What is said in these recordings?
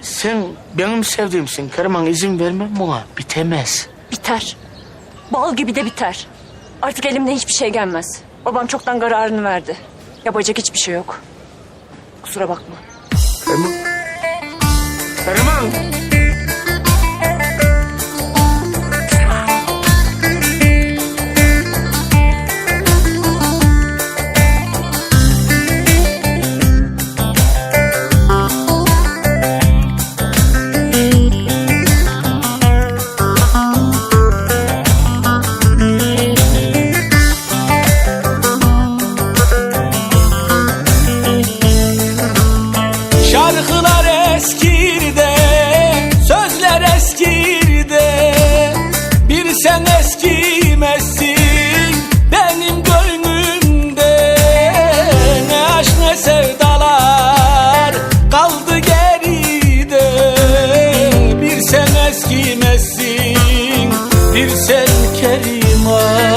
Sen benim sevdiğimsin Keriman izin vermem buna bitemez. Biter. Bal gibi de biter. Artık elimden hiçbir şey gelmez. Babam çoktan kararını verdi. Yapacak hiçbir şey yok. Kusura bakma. Keriman. Keriman. Eskimezsin, bir sen keriman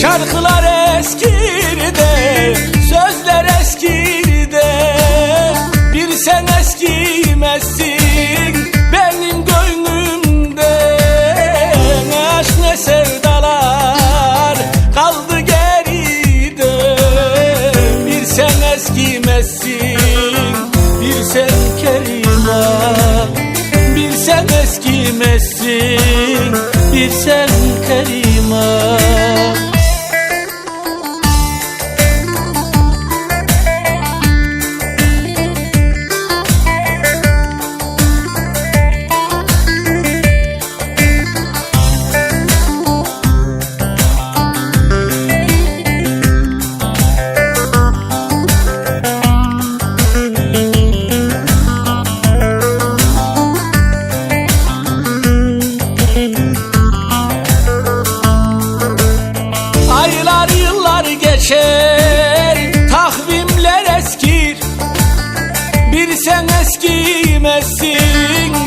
Şarkılar eskirde, sözler eskirde. Bir sen eskimezsin benim gönlümde. Ne aşk ne sevdalar kaldı geride. Bir sen eskimezsin, bir sen sen eskimezsin, bir sen keriman geçer Takvimler eskir. Bir sen eskimezsin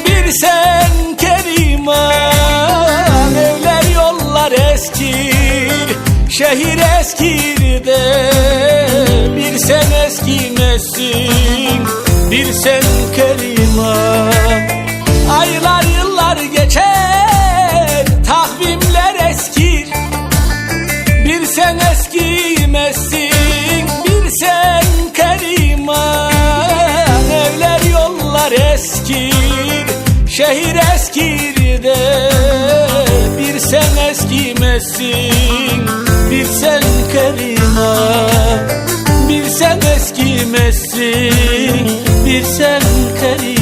Bir sen keriman. Evler yollar eskir Şehir eskir de Bir sen eskimezsin Bir sen keriman şehir eskir Bir sen eskimezsin, bir sen keriman Bir sen eskimezsin, bir sen keriman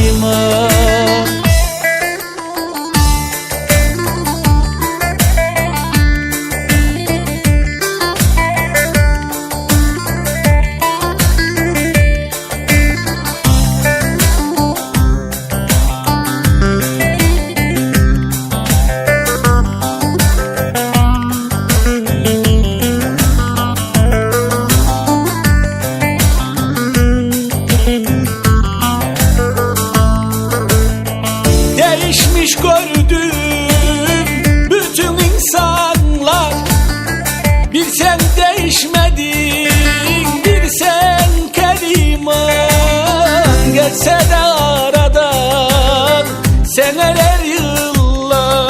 Geçse de aradan seneler yıllar.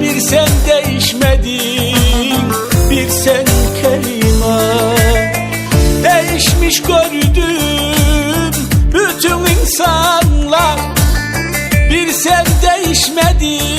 Bir sen değişmedin bir sen keriman Değişmiş gördüm bütün insanlar. Bir sen değişmedin,